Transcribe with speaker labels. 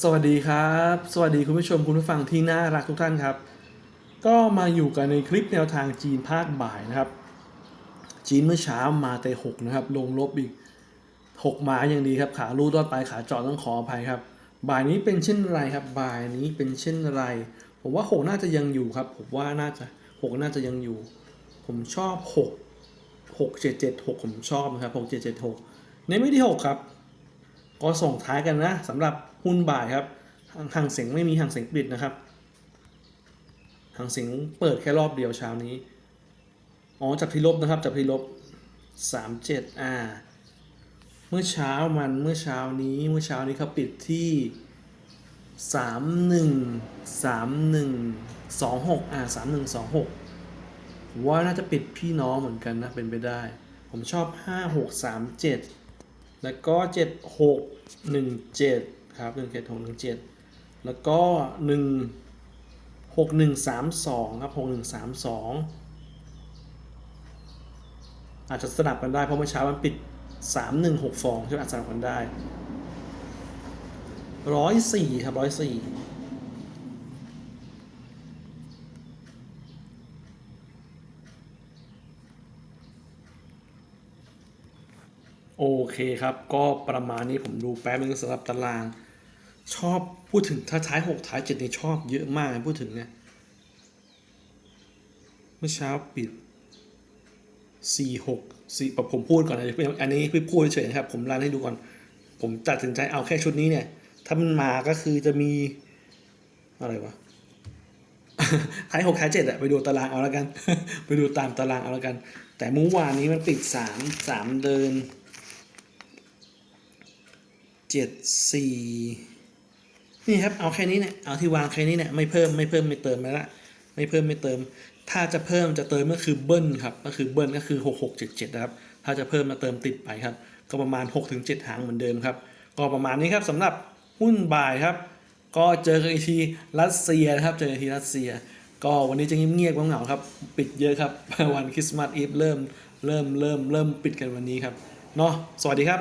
Speaker 1: สวัสดีครับ สวัสดีคุณผู้ชมคุณผู้ฟังที่น่ารักทุกท่านครับ ก็มาอยู่กันในคลิปแนวทางจีนภาคบ่ายนะครับ จีนเมื่อเช้ามาเตะหกนะครับ ลงลบอีกหกมาอย่างดีครับ ขาลู่รอดไปขาเจอดต้องขออภัยครับ บ่ายนี้เป็นเช่นไรครับ บ่ายนี้เป็นเช่นไร ผมว่าหกน่าจะยังอยู่ครับ ผมว่าน่าจะหกน่าจะยังอยู่ ผมชอบหกหกเจ็ดเจ็ดหกผมชอบนะครับหกเจ็ดเจ็ดหกในไม่ที่หกครับ ก็ส่งท้ายกันนะสำหรับ หุ้นบ่ายครับหางหางเสียงไม่มีหางเสียงปิดนะครับหางเสียงเปิดแค่รอบเดียวเช้านี้อ๋อจับที่ลบนะครับจับที่ลบสามเจ็ดอ่าเมื่อเช้ามันเมื่อเช้านี้เมื่อเช้านี้เขาปิดที่สามหนึ่งสามหนึ่งสองหกอ่าสามหนึ่งสองหกว่าน่าจะปิดพี่น้องเหมือนกันนะเป็นไปได้ ผมชอบห้าหกสามเจ็ดแล้วก็เจ็ดหกหนึ่งเจ็ด ครับหนึ่งเจ็ดหกหนึ่งเจ็ดแล้วก็หนึ่งหกหนึ่งสามสองครับหกหนึ่งสามสองอาจจะสลับกันได้ เพราะเมื่อเช้ามันปิดสามหนึ่งหกฟองใช่ไหมอาจจะสลับกันได้ร้อยสี่ครับร้อยสี่โอเคครับ ก็ประมาณนี้ผมดูแป๊บนึงสำหรับตาราง ชอบพูดถึงถ้าท้ายหกท้ายเจ็ดนี่ชอบเยอะมากนะพูดถึงเนี่ยเมื่อเช้าปิดสี่หกสี่ผมพูดก่อนนะอันนี้พี่พูดเฉยนะครับ ผมรันให้ดูก่อน ผมตัดสินใจเอาแค่ชุดนี้เนี่ย ถ้ามันมาก็คือจะมี อะไรวะท้ายหกท้ายเจ็ดอะไปดูตารางเอาแล้วกัน ไปดูตามตารางเอาแล้วกัน แต่เมื่อวานนี้มันปิดสามสามเดินเจ็ดสี่ นี่ครับเอาแค่นี้เนี่ยเอาที่วางแค่นี้เนี่ยไม่เพิ่มไม่เพิ่มไม่เติมแล้วละไม่เพิ่มไม่เติม ถ้าจะเพิ่มจะเติมก็คือเบิ้ลครับก็คือเบิ้ลก็คือหกหกเจ็ดเจ็ดนะครับถ้าจะเพิ่มมาเติมติดไปครับ ก็ประมาณ 6-7ถึงหางเหมือนเดิมครับ ก็ประมาณนี้ครับสำหรับหุ้นบ่ายครับ ก็เจอกันอีกทีรัสเซียนะครับเจอกันอีกทีรัสเซีย ก็วันนี้จะเงียบๆเหงาๆครับ ปิดเยอะครับวันคริสต์มาสอีฟเริ่มเริ่มเริ่มเริ่มปิดกันวันนี้ครับเนาะสวัสดีครับ